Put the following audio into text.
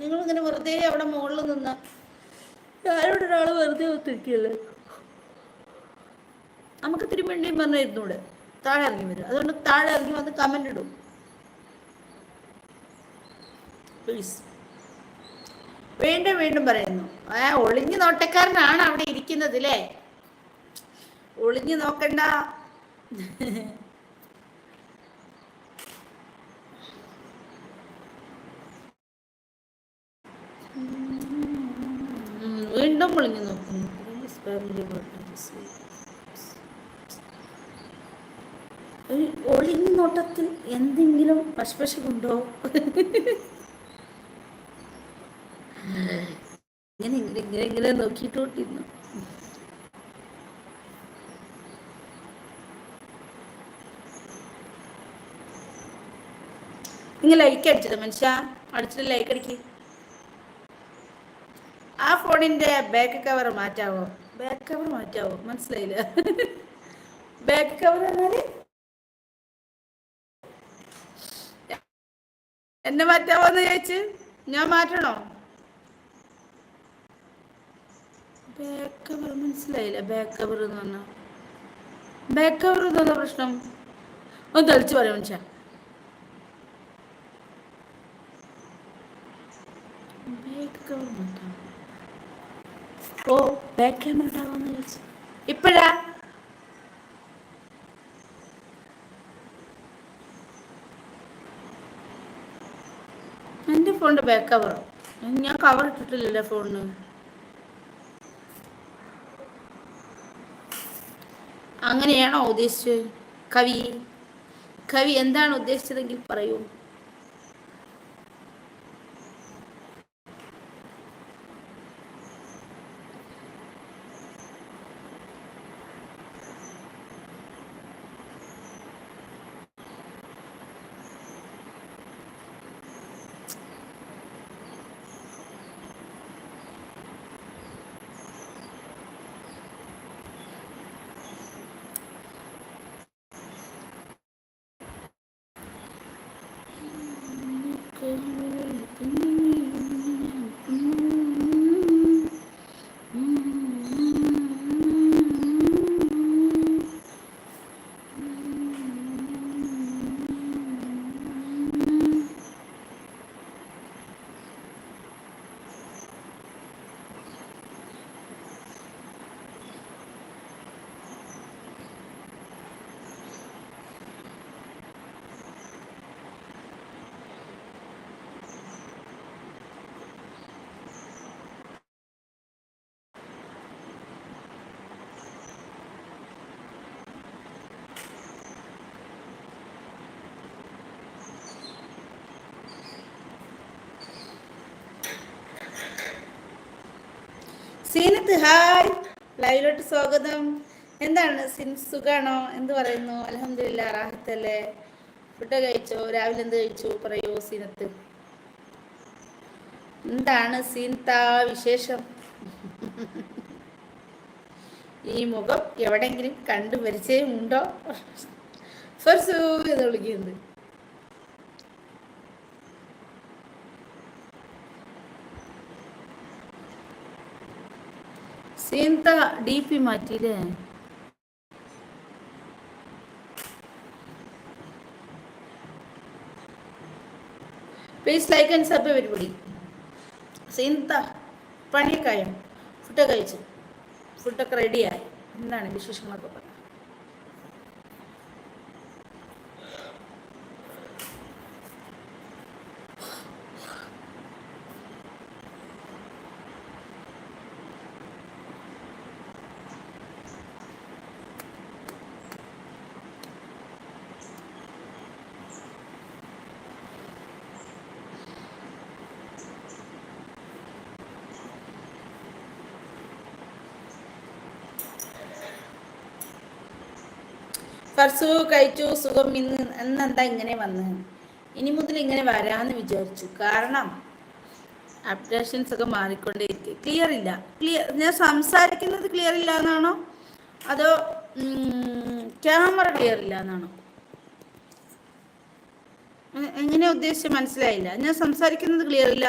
നിങ്ങൾ ഇങ്ങനെ വെറുതെ അവിടെ മുകളിൽ നിന്ന് ആരോട് ഒരാൾ വെറുതെ ഒത്തിരിക്കല്ലേ നമുക്ക് തിരുമണ്ടിയും പറഞ്ഞിരുന്നൂടെ താഴെ ഇറങ്ങി വരും. അതുകൊണ്ട് താഴെ ഇറങ്ങി വന്ന് കമന്റ് ഇടും. പ്ലീസ് വീണ്ടും വീണ്ടും പറയുന്നു. ആ ഒളിഞ്ഞു നോട്ടക്കാരനാണ് അവിടെ ഇരിക്കുന്നത് അല്ലേ ഒളിഞ്ഞു നോക്കണ്ട. വീണ്ടും വിളിഞ്ഞു നോക്കുന്നു. ഒരു ഒളിഞ്ഞു നോട്ടത്തിൽ എന്തെങ്കിലും പശുപശുണ്ടോ ഇങ്ങനെ ഇങ്ങനെ ഇങ്ങനെ ഇങ്ങനെ നോക്കിയിട്ടോട്ടിരുന്നു നിങ്ങൾ ലൈക്ക് അടിച്ചത് മനുഷ്യ. അടിച്ചിട്ട് ലൈക്ക് അടിക്ക്. ഫോണിന്റെ ബാക്ക് കവർ മാറ്റാവോ? ബാക്ക് കവർ മാറ്റാവോ? മനസ്സിലായില്ല. ബാക്ക് കവർ എന്നാൽ എന്നെ മാറ്റാവോന്ന് ചോദിച്ച്? ഞാൻ മാറ്റണോ? ബാക്ക് കവർ മനസ്സിലായില്ല. ബാക്ക് കവർ എന്ന് പറഞ്ഞാൽ ബാക്ക് കവർ എന്താ പ്രശ്നം? ഒന്ന് തെളിച്ച് പറയാം മനുഷ്യ. ബാക്ക് കവർ മാറ്റാം. ഓ ബാക്ക് ക്യാമറ ചോദിച്ചു ഇപ്പോഴാ. എന്റെ ഫോണിന്റെ ബാക്ക് കവർ ഞാൻ കവർ ഇട്ടിട്ടില്ലല്ലോ ഫോണിന് അങ്ങനെയാണോ ഉദ്ദേശിച്ചത്? കവി കവി എന്താണ് ഉദ്ദേശിച്ചതെങ്കിൽ പറയൂ. സീനത്ത് ഹായ്. ലൈവിലോട്ട് സ്വാഗതം. എന്താണ് സിൻ സുഖാണോ? എന്ത് പറയുന്നു? അലഹമില്ല റാഹത്തല്ലേ? ഫുഡ് കഴിച്ചോ? രാവിലെ എന്ത് കഴിച്ചു? പറയൂ സീനത്ത്. എന്താണ് സീനത്ത വിശേഷം? ഈ മുഖം എവിടെങ്കിലും കണ്ടു പരിചയമുണ്ടോ ഫർസു എന്ന് വിളിക്കുന്നുണ്ട്. സീൻത ഡി പി മാറ്റിയില്ലേ? പ്ലീസ് ലൈക്ക് ആൻഡ് സബ് പരിപാടി സീന്ത പണിയൊക്കെ ആയോ? ഫുഡൊക്കെ കഴിച്ചു? ഫുഡൊക്കെ റെഡിയായി എന്താണ് വിശേഷങ്ങളൊക്കെ? പറഞ്ഞു ഫർസു കഴിച്ചു സുഖം ഇന്ന് എന്നെന്താ ഇങ്ങനെ വന്നത് ഇനി മുതൽ ഇങ്ങനെ വരാമെന്ന് വിചാരിച്ചു. കാരണം അപ്ഡേഷൻസ് ഒക്കെ മാറിക്കൊണ്ടേയിരിക്കും. ക്ലിയർ ഇല്ല. ക്ലിയർ ഞാൻ സംസാരിക്കുന്നത് ക്ലിയർ ഇല്ല എന്നാണോ അതോ ക്യാമറ ക്ലിയർ ഇല്ല എന്നാണോ എങ്ങനെ ഉദ്ദേശിച്ച് മനസ്സിലായില്ല. ഞാൻ സംസാരിക്കുന്നത് ക്ലിയർ ഇല്ല